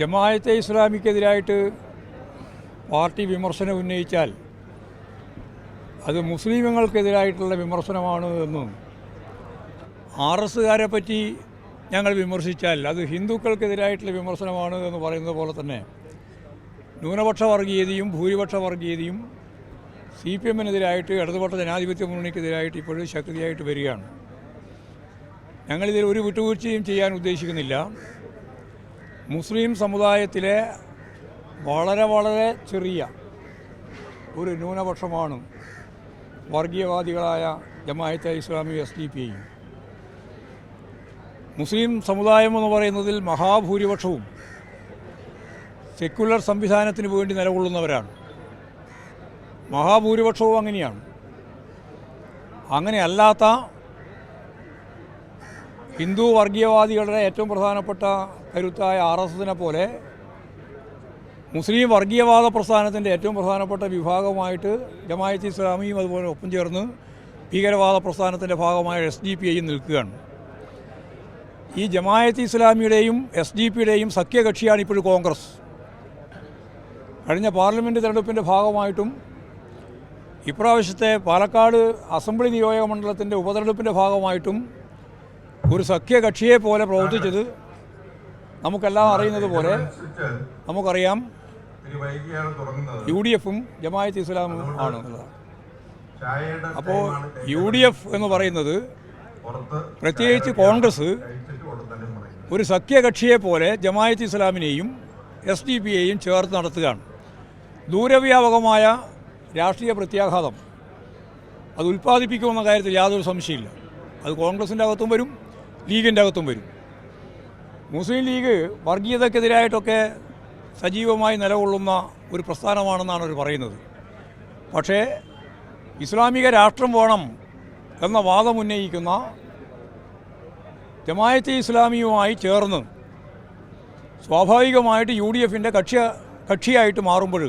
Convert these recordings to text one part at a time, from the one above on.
Jamaat-e ഇസ്ലാമിക്കെതിരായിട്ട് party വിമർശനം ഉന്നയിച്ചാൽ അത് മുസ്ലിമുകൾക്കെതിരായിട്ടുള്ള വിമർശനമാണ് എന്നും ആർ എസ്സുകാരെ പറ്റി ഞങ്ങൾ വിമർശിച്ചാൽ അത് ഹിന്ദുക്കൾക്കെതിരായിട്ടുള്ള വിമർശനമാണ് എന്ന് പറയുന്നത് പോലെ തന്നെ ന്യൂനപക്ഷ വർഗീയതയും ഭൂരിപക്ഷ വർഗീയതയും സി പി എമ്മിനെതിരായിട്ട് ഇടതുപക്ഷ ജനാധിപത്യ മുന്നണിക്കെതിരായിട്ട് ഇപ്പോഴും ശക്തിയായിട്ട് വരികയാണ്. ഞങ്ങളിതിൽ ഒരു വിട്ടുവീഴ്ചയും ചെയ്യാൻ ഉദ്ദേശിക്കുന്നില്ല. മുസ്ലിം സമുദായത്തിലെ വളരെ വളരെ ചെറിയ ഒരു ന്യൂനപക്ഷമാണ് വർഗീയവാദികളായ Jamaat-e Islami S D P ഐയും മുസ്ലിം സമുദായം എന്ന് പറയുന്നതിൽ മഹാഭൂരിപക്ഷവും സെക്യുലർ സംവിധാനത്തിന് വേണ്ടി നിലകൊള്ളുന്നവരാണ്. മഹാഭൂരിപക്ഷവും അങ്ങനെയാണ്. അങ്ങനെയല്ലാത്ത ഹിന്ദു വർഗീയവാദികളുടെ ഏറ്റവും പ്രധാനപ്പെട്ട കരുത്തായ ആർ എസ് എസിനെ പോലെ മുസ്ലിം വർഗീയവാദ പ്രസ്ഥാനത്തിന്റെ ഏറ്റവും പ്രധാനപ്പെട്ട വിഭാഗമായിട്ട് ജമായത്ത് ഇസ്ലാമിയും അതുപോലെ ഒപ്പം ചേർന്ന് ഭീകരവാദ പ്രസ്ഥാനത്തിന്റെ ഭാഗമായ എസ് ഡി പി ഐയും നിൽക്കുകയാണ്. ഈ ജമായത്ത് ഇസ്ലാമിയുടെയും എസ് ഡി പിയുടെയും സഖ്യകക്ഷിയാണ് ഇപ്പോൾ കോൺഗ്രസ്. കഴിഞ്ഞ പാർലമെന്റ് തെരഞ്ഞെടുപ്പിന്റെ ഭാഗമായിട്ടും ഇപ്രാവശ്യത്തെ പാലക്കാട് അസംബ്ലി നിയോജക മണ്ഡലത്തിന്റെ ഉപതെരഞ്ഞെടുപ്പിന്റെ ഭാഗമായിട്ടും ഒരു സഖ്യകക്ഷിയെ പോലെ പ്രവർത്തിച്ചത് നമുക്കെല്ലാം അറിയുന്നത് പോലെ നമുക്കറിയാം യു ഡി എഫും ജമായത്ത് ഇസ്ലാമും ആണ്. എന്നുള്ളതാണ് അപ്പോൾ യു ഡി എഫ് എന്ന് പറയുന്നത് പ്രത്യേകിച്ച് കോൺഗ്രസ് ഒരു സഖ്യകക്ഷിയെ പോലെ ജമായത്ത് ഇസ്ലാമിനെയും എസ് ഡി പി ചേർത്ത് നടത്തുകയാണ്. ദൂരവ്യാപകമായ രാഷ്ട്രീയ പ്രത്യാഘാതം. അത് ഉൽപ്പാദിപ്പിക്കുമെന്ന കാര്യത്തിൽ യാതൊരു സംശയമില്ല അത് കോൺഗ്രസിന്റെ അകത്തും വരും ലീഗിന്റെ അകത്തും വരും. മുസ്ലിം ലീഗ് വർഗീയതക്കെതിരായിട്ടൊക്കെ സജീവമായി നിലകൊള്ളുന്ന ഒരു പ്രസ്ഥാനമാണെന്നാണ് അവർ പറയുന്നത്. പക്ഷേ ഇസ്ലാമിക രാഷ്ട്രം വേണം എന്ന വാദം ഉന്നയിക്കുന്ന ജമായത്തെ ഇസ്ലാമിയുമായി ചേർന്ന് സ്വാഭാവികമായിട്ട് യു ഡി എഫിന്റെ കക്ഷി കക്ഷിയായിട്ട് മാറുമ്പോൾ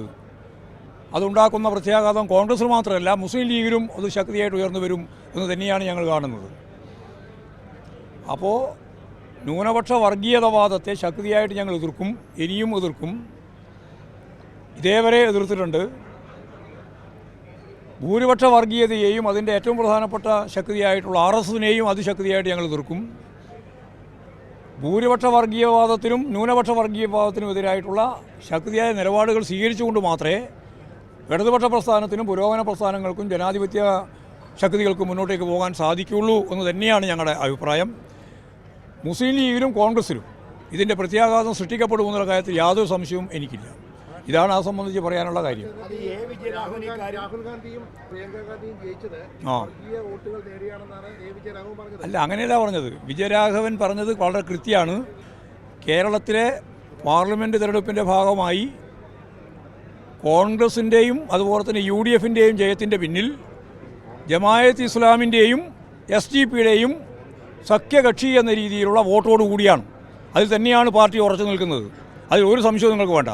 അതുണ്ടാക്കുന്ന പ്രത്യാഘാതം കോൺഗ്രസ് മാത്രമല്ല മുസ്ലിം ലീഗിലും അത് ശക്തിയായിട്ട് ഉയർന്നു വരും എന്ന് തന്നെയാണ് ഞങ്ങൾ കാണുന്നത്. അപ്പോൾ ന്യൂനപക്ഷ വർഗീയതവാദത്തെ ശക്തിയായിട്ട് ഞങ്ങൾ എതിർക്കും ഇനിയും എതിർക്കും. ഇതേവരെ എതിർത്തിട്ടുണ്ട്. ഭൂരിപക്ഷ വർഗീയതയെയും അതിന്റെ ഏറ്റവും പ്രധാനപ്പെട്ട ശക്തിയായിട്ടുള്ള ആർ എസ് എസിനെയും അതിശക്തിയായിട്ട് ഞങ്ങൾ എതിർക്കും. ഭൂരിപക്ഷ വർഗീയവാദത്തിനും ന്യൂനപക്ഷ വർഗീയവാദത്തിനും എതിരായിട്ടുള്ള ശക്തിയായ നിലപാടുകൾ സ്വീകരിച്ചുകൊണ്ട് മാത്രമേ ഇടതുപക്ഷ പ്രസ്ഥാനത്തിനും പുരോഗമന പ്രസ്ഥാനങ്ങൾക്കും ജനാധിപത്യ ശക്തികൾക്കും മുന്നോട്ടേക്ക് പോകാൻ സാധിക്കുകയുള്ളൂ എന്ന് തന്നെയാണ് ഞങ്ങളുടെ അഭിപ്രായം. മുസ്ലിം ലീഗിലും കോൺഗ്രസിലും ഇതിന്റെ പ്രത്യാഘാതം സൃഷ്ടിക്കപ്പെടുമെന്നുള്ള കാര്യത്തിൽ യാതൊരു സംശയവും എനിക്കില്ല. ഇതാണ് ആ സംബന്ധിച്ച് പറയാനുള്ള കാര്യം. എ വിജയരാഘവൻ ഈ രാഹുൽ ഗാന്ധിയും പ്രിയങ്ക ജയിച്ചത് ആ. വോട്ടുകൾ നേടിയാണെന്നാണ് എ വിജയരാഘവൻ പറഞ്ഞത്. അല്ല അങ്ങനെയല്ല പറഞ്ഞത്. വിജയരാഘവൻ പറഞ്ഞത് വളരെ കൃത്യമാണ്. കേരളത്തിലെ പാർലമെന്റ് തിരഞ്ഞെടുപ്പിന്റെ ഭാഗമായി കോൺഗ്രസിന്റെയും അതുപോലെ തന്നെ യു ഡി എഫിന്റെയും ജയത്തിന്റെ പിന്നിൽ ജമായത്ത് ഇസ്ലാമിന്റെയും എസ് ഡി പിയുടെയും സഖ്യകക്ഷി എന്ന രീതിയിലുള്ള വോട്ടോട് കൂടിയാണ്. അതിൽ തന്നെയാണ് പാർട്ടി ഉറച്ചു നിൽക്കുന്നത്. അതിൽ ഒരു സംശയവും നിങ്ങൾക്ക് വേണ്ട.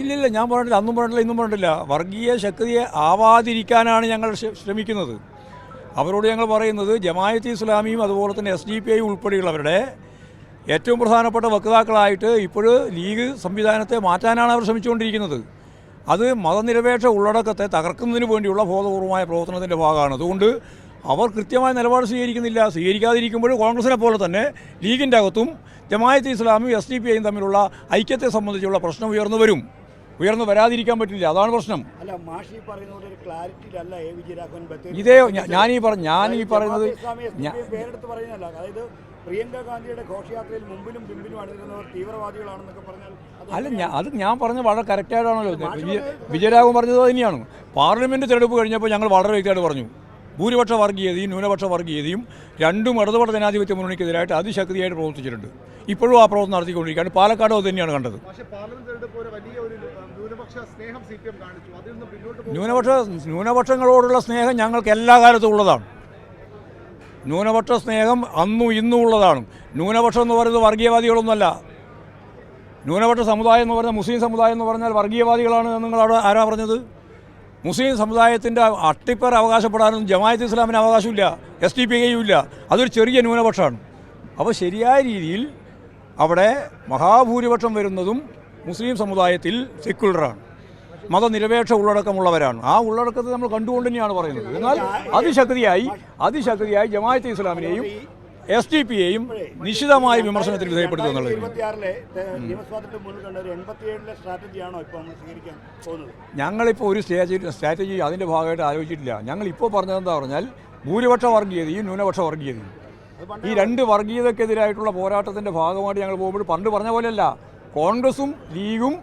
ഇല്ലില്ല ഞാൻ പറഞ്ഞില്ല അന്നും പറഞ്ഞിട്ടില്ല ഇന്നും പറഞ്ഞിട്ടില്ല. വർഗീയ ശക്തിയെ ആവാതിരിക്കാനാണ് ഞങ്ങൾ ശ്രമിക്കുന്നത്. അവരോട് ഞങ്ങൾ പറയുന്നത് ജമായത്ത് ഇസ്ലാമിയും അതുപോലെ തന്നെ എസ് ഡി പി ഐ ഉൾപ്പെടെയുള്ളവരുടെ ഏറ്റവും പ്രധാനപ്പെട്ട വക്താക്കളായിട്ട് ഇപ്പോൾ ലീഗ് സംവിധാനത്തെ മാറ്റാനാണ് അവർ ശ്രമിച്ചുകൊണ്ടിരിക്കുന്നത്. അത് മതനിരപേക്ഷ ഉള്ളടക്കത്തെ തകർക്കുന്നതിന് വേണ്ടിയുള്ള ബോധപൂർവമായ പ്രവർത്തനത്തിന്റെ ഭാഗമാണ്. അതുകൊണ്ട് അവർ കൃത്യമായ നിലപാട് സ്വീകരിക്കുന്നില്ല. സ്വീകരിക്കാതിരിക്കുമ്പോൾ കോൺഗ്രസിനെ പോലെ തന്നെ ലീഗിന്റെ അകത്തും ജമായത്ത് ഇസ്ലാമും എസ് ഡി പി ഐയും തമ്മിലുള്ള ഐക്യത്തെ സംബന്ധിച്ചുള്ള പ്രശ്നം ഉയർന്നു വരും. ഉയർന്നു വരാതിരിക്കാൻ പറ്റില്ല. അതാണ് പ്രശ്നം. ഇതേ ഞാ- ഞാനീ പറഞ്ഞ ഞാനീ പറയുന്നത് പ്രിയങ്ക ഗാന്ധിയുടെ ഘോഷയാത്രയിൽ മുമ്പിലും പിമ്പിലും അണിനിരുന്നവർ തീവ്രവാദികളാണെന്നൊക്കെ പറഞ്ഞാൽ അല്ല ഞാൻ അത് ഞാൻ പറഞ്ഞ വളരെ കറക്റ്റായിട്ടാണല്ലോ. വിജയ വിജയരാഘവൻ പറഞ്ഞത് തന്നെയാണ്. പാർലമെന്റ് തെരഞ്ഞെടുപ്പ് കഴിഞ്ഞപ്പോൾ ഞങ്ങൾ വളരെ വ്യക്തമായിട്ട് പറഞ്ഞു. ഭൂരിപക്ഷ വർഗീയതയും ന്യൂനപക്ഷ വർഗീയതയും രണ്ടും ഇടതുപക്ഷ ജനാധിപത്യ മുന്നണിക്കെതിരായിട്ട് അതിശക്തിയായിട്ട് പ്രവർത്തിച്ചിട്ടുണ്ട്. ഇപ്പോഴും ആ പ്രവർത്തനം നടത്തിക്കൊണ്ടിരിക്കുകയാണ്. പാലക്കാട് അത് തന്നെയാണ് കണ്ടത്. പാർലമെന്റ് ന്യൂനപക്ഷ ന്യൂനപക്ഷങ്ങളോടുള്ള സ്നേഹം ഞങ്ങൾക്ക് എല്ലാ കാലത്തും ഉള്ളതാണ്. ന്യൂനപക്ഷ സ്നേഹം അന്നും ഇന്നും ഉള്ളതാണ്. ന്യൂനപക്ഷം എന്ന് പറയുന്നത് വർഗീയവാദികളൊന്നുമല്ല. ന്യൂനപക്ഷ സമുദായം എന്ന് പറഞ്ഞാൽ മുസ്ലിം സമുദായം എന്ന് പറഞ്ഞാൽ വർഗീയവാദികളാണ് എന്ന് നിങ്ങളവിടെ ആരാ പറഞ്ഞത്? മുസ്ലിം സമുദായത്തിന്റെ അട്ടിപ്പർ അവകാശപ്പെടാനൊന്നും ജമായത്ത് ഇസ്ലാമിന് അവകാശമില്ല എസ് ടി പി കെയും ഇല്ല. അതൊരു ചെറിയ ന്യൂനപക്ഷമാണ്. അപ്പോൾ ശരിയായ രീതിയിൽ അവിടെ മഹാഭൂരിപക്ഷം വരുന്നതും മുസ്ലിം സമുദായത്തിൽ സെക്യുലറാണ്. മതനിരപേക്ഷ ഉള്ളടക്കമുള്ളവരാണ്. ആ ഉള്ളടക്കത്തെ നമ്മൾ കണ്ടുകൊണ്ട് തന്നെയാണ് പറയുന്നത്. എന്നാൽ അതിശക്തിയായി അതിശക്തിയായി ജമാഅത്തെ ഇസ്ലാമിനെയും എസ് ഡി പിയെയും നിശിതമായ വിമർശനത്തിന് വിധേയപ്പെടുത്തുക എന്നുള്ളത് ഞങ്ങളിപ്പോൾ ഒരു സ്റ്റേജ് സ്ട്രാറ്റജി അതിന്റെ ഭാഗമായിട്ട് ആലോചിച്ചിട്ടില്ല. ഞങ്ങൾ ഇപ്പോൾ പറഞ്ഞതെന്താ പറഞ്ഞാൽ ഭൂരിപക്ഷ വർഗീയതയും ന്യൂനപക്ഷ വർഗീയതയും ഈ രണ്ട് വർഗീയതക്കെതിരായിട്ടുള്ള പോരാട്ടത്തിന്റെ ഭാഗമായിട്ട് ഞങ്ങൾ പോകുമ്പോൾ പണ്ട് പറഞ്ഞ പോലെയല്ല. കോൺഗ്രസും ലീഗും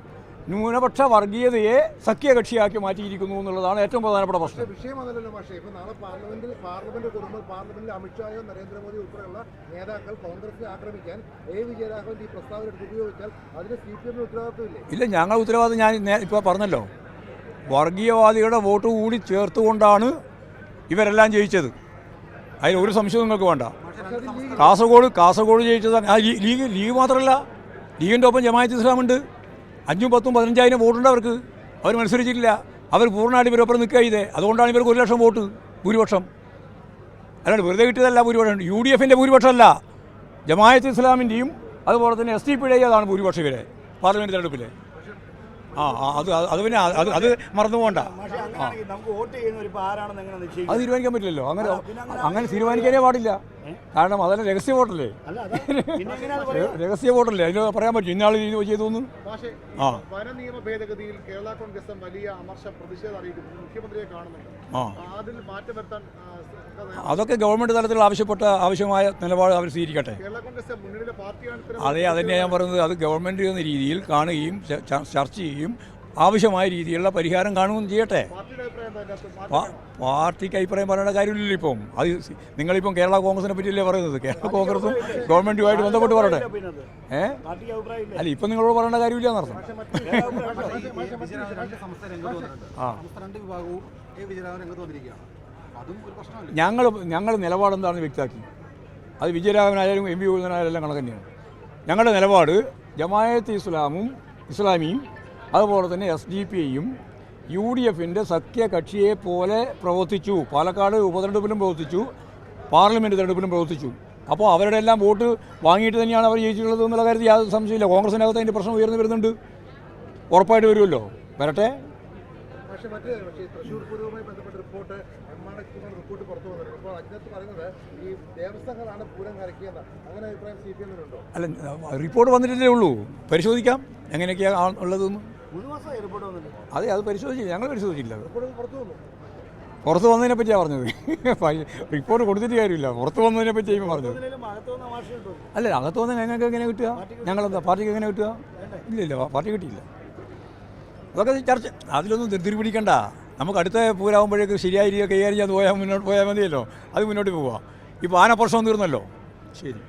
ന്യൂനപക്ഷ വർഗീയതയെ സഖ്യകക്ഷിയാക്കി മാറ്റിയിരിക്കുന്നു എന്നുള്ളതാണ് ഏറ്റവും പ്രധാനപ്പെട്ട പ്രശ്നം. വിഷയം അതല്ലല്ലോ പക്ഷേ ഇപ്പൊ നാളെ പാർലമെന്റിൽ പാർലമെന്റ് കുടുംബ പാർലമെന്റിൽ അമിത്ഷായോ നരേന്ദ്രമോദി ഉൾപ്പെടെയുള്ള നേതാക്കൾ കോൺഗ്രസിനെ ആക്രമിക്കാൻ എ. വിജയരാഘവൻ ഈ പ്രസ്താവന ഉപയോഗിച്ചാൽ അതിന് സി പി എമ്മിന് ഉത്തരവാദിത്വമില്ലേ ഇല്ല? ഞങ്ങൾ ഉത്തരവാദിത്വം ഞാൻ ഇപ്പോൾ പറഞ്ഞല്ലോ. വർഗീയവാദികളുടെ വോട്ട് കൂടി ചേർത്തുകൊണ്ടാണ് ഇവരെല്ലാം ജയിച്ചത്. അതിൽ ഒരു സംശയം നിങ്ങൾക്ക് വേണ്ട. കാസർഗോഡ് കാസർഗോഡ് ജയിച്ചതാണ്. ആ ലീഗ് ലീഗ് മാത്രമല്ല ലീഗിന്റെ ഒപ്പം ജമാഅത്ത് ഇസ്ലാമുണ്ട്. അഞ്ചും പത്തും പതിനഞ്ചായിരം വോട്ടുണ്ട് അവർക്ക്. അവർ മത്സരിച്ചിട്ടില്ല. അവർ പൂർണമായിട്ട് ഇവരൊപ്പം നിൽക്കുക ചെയ്തേ. അതുകൊണ്ടാണ് ഇവർക്ക് ഒരു ലക്ഷം വോട്ട് ഭൂരിപക്ഷം. അല്ലാണ്ട് വെറുതെ കിട്ടിയതല്ല ഭൂരിപക്ഷം. യു ഡി എഫിന്റെ ഭൂരിപക്ഷമല്ല. ജമായത്ത് ഇസ്ലാമിന്റെയും അതുപോലെ തന്നെ എസ് ടി പിയുടെയും അതാണ് ഭൂരിപക്ഷം ഇവരെ പാർലമെന്റ് തെരഞ്ഞെടുപ്പിൽ ആ അത് അത് അത് പിന്നെ അത് അത് മറന്നു പോകണ്ട. അത് തീരുമാനിക്കാൻ പറ്റില്ലല്ലോ. അങ്ങനെ അങ്ങനെ തീരുമാനിക്കാനേ പാടില്ല. കാരണം അതല്ല രഹസ്യ വോട്ടല്ലേ? രഹസ്യ വോട്ടല്ലേ? അതിന് പറയാൻ പറ്റും. ഇന്നാൾ ചെയ്തു ആ. വന നിയമ ഭേദഗതിയിൽ കേരള കോൺഗ്രസ് വലിയ അമർഷ പ്രതിഷേധം അറിയിക്കുന്നു. മുഖ്യമന്ത്രിയെ കാണുന്നുണ്ട്. അതിൽ മാറ്റം വരുത്താൻ അതൊക്കെ ഗവൺമെന്റ് തലത്തിൽ ആവശ്യപ്പെട്ട ആവശ്യമായ നിലപാട് അവർ സ്വീകരിക്കട്ടെ. അതെ അതന്നെ ഞാൻ പറയുന്നത്. അത് ഗവൺമെന്റ് എന്ന രീതിയിൽ കാണുകയും ചർച്ച ചെയ്യുകയും ആവശ്യമായ രീതിയിലുള്ള പരിഹാരം കാണുകയും ചെയ്യട്ടെ. പാർട്ടിക്ക് അഭിപ്രായം പറയേണ്ട കാര്യമില്ലല്ലോ ഇപ്പം. അത് നിങ്ങളിപ്പം കേരള കോൺഗ്രസിനെ പറ്റിയല്ലേ പറയുന്നത്. കേരള കോൺഗ്രസും ഗവൺമെന്റുമായിട്ട് ബന്ധപ്പെട്ട് പറയട്ടെ. ഏ? അല്ല ഇപ്പം നിങ്ങളോട് പറയേണ്ട കാര്യമില്ല എന്നർത്ഥം ആ. ഞങ്ങൾ രണ്ട് വിഭാഗവും എ വിജയരാഘവൻ രംഗത്ത് വന്നിരിക്കുകയാണ്. അതും ഒരു പ്രശ്നമല്ല. ഞങ്ങൾ ഞങ്ങൾ നിലപാടെന്താണെന്ന് വ്യക്തമാക്കി. അത് വിജയരാഘവനായാലും എം പി ഗോവിന്ദനായാലും എല്ലാം കണക്ക് തന്നെയാണ്. ഞങ്ങളുടെ നിലപാട് ജമായത്ത് ഇസ്ലാമും ഇസ്ലാമിയും അതുപോലെ തന്നെ എസ് ഡി പി ഐയും യു ഡി എഫിന്റെ സഖ്യകക്ഷിയെ പോലെ പ്രവർത്തിച്ചു. പാലക്കാട് ഉപതെരഞ്ഞെടുപ്പിലും പ്രവർത്തിച്ചു. പാർലമെന്റ് തെരഞ്ഞെടുപ്പിലും പ്രവർത്തിച്ചു. അപ്പോൾ അവരുടെ എല്ലാം വോട്ട് വാങ്ങിയിട്ട് തന്നെയാണ് അവർ ജയിച്ചിട്ടുള്ളത് എന്നുള്ള കാര്യത്തിൽ യാതൊരു സംശയമില്ല കോൺഗ്രസിനകത്ത് അതിന്റെ പ്രശ്നം ഉയർന്നു വരുന്നുണ്ട്. ഉറപ്പായിട്ട് വരുമല്ലോ. വരട്ടെ. പക്ഷേ മറ്റേ പക്ഷേ തൃശ്ശൂർ പൂരവുമായി ബന്ധപ്പെട്ട റിപ്പോർട്ട് എം ആർ റിപ്പോർട്ട് പുറത്തു വന്നിട്ടുണ്ട്. അപ്പോൾ അതിനകത്ത് പറയുന്നത് ഈ ദേവസ്വങ്ങളാണ് പൂരം കരക്കിയെന്ന് അങ്ങനെ അഭിപ്രായം സി പി എമ്മിനുണ്ടോ അല്ല റിപ്പോർട്ട് വന്നിട്ടില്ലേ ഉള്ളൂ. പരിശോധിക്കാം. എങ്ങനെയൊക്കെയാണ് ഉള്ളതെന്ന്. അതെ അത് പരിശോധിച്ചില്ല. ഞങ്ങൾ പരിശോധിച്ചില്ല അത്. പുറത്തു വന്നു. പുറത്ത് വന്നതിനെ പറ്റിയാണ് പറഞ്ഞത്. റിപ്പോർട്ട് കൊടുത്തിട്ട് കാര്യമില്ല. പുറത്ത് വന്നതിനെ പറ്റി പറഞ്ഞത്. അല്ല അകത്ത് വന്ന് ഞങ്ങൾക്ക് എങ്ങനെ കിട്ടുക? ഞങ്ങളെന്താ പാർട്ടിക്ക് എങ്ങനെ കിട്ടുക? ഇല്ല ഇല്ല പാർട്ടി കിട്ടിയില്ല. അതൊക്കെ ചർച്ച അതിലൊന്നും ധൃതി പിടിക്കണ്ട. നമുക്ക് അടുത്ത പൂരാകുമ്പോഴേക്ക് ശരിയായ രീതിയിൽ കൈകാര്യം ചെയ്യാതെ പോയാൽ മുന്നോട്ട് പോയാൽ മതിയല്ലോ. അത് മുന്നോട്ട് പോവുക ഇപ്പോൾ ആനപ്രശ്നം തീർന്നല്ലോ. ശരി.